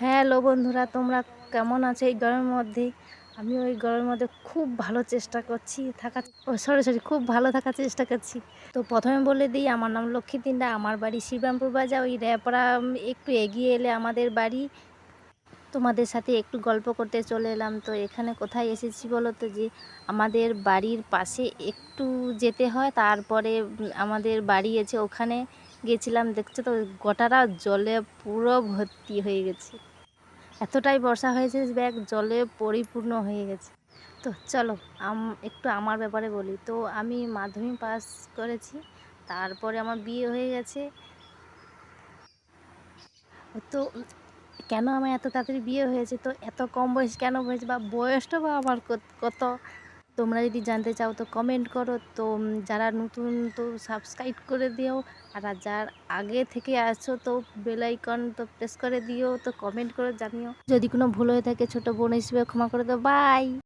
Hello বন্ধুরা, তোমরা কেমন আছো? এই গরমের মধ্যে আমি ওই গরমের মধ্যে খুব ভালো চেষ্টা করছি থাকা ও সরি সরি খুব ভালো থাকার চেষ্টা করছি। তো প্রথমে বলে দিই, আমার নাম লক্ষ্মী তিনডা আমার বাড়ি শ্রীরামপুর বাজার, ওই র্যাপরা একটু এগিয়ে এলে আমাদের বাড়ি। তোমাদের সাথে একটু গল্প করতে চলে এলাম, তো এখানে কোথায় এসেছি বলো তো যে, আমাদের বাড়ির পাশে একটু যেতে হয়, তারপরে আমাদের বাড়ি আছে ওখানে। গেছিলাম, দেখছ তো? গোটাটা জলে পুরো ভর্তি হয়ে গেছে। এতটাই বর্ষা হয়েছে ব্যাগ জলে পরিপূর্ণ হয়ে গেছে। তো চলো একটু আমার ব্যাপারে বলি। তো আমি মাধ্যমিক পাস করেছি, তারপরে আমার বিয়ে হয়ে গেছে। তো কেন আমার এত তাড়াতাড়ি বিয়ে হয়েছে? তো এত কম বয়স কেন হয়েছে? বা বয়সটা বা আমার কত? তোমরা যদি জানতে চাও তো কমেন্ট করো। তো যারা নতুন তো সাবস্ক্রাইব করে দিও। আর যার আগে থেকে আছো তো বেলাইকন তো প্রেস করে দিও। তো কমেন্ট করে জানিও। যদি কোনো ভুল হয়ে থাকে ছোট বোন হিসেবে ক্ষমা করে দাও। বাই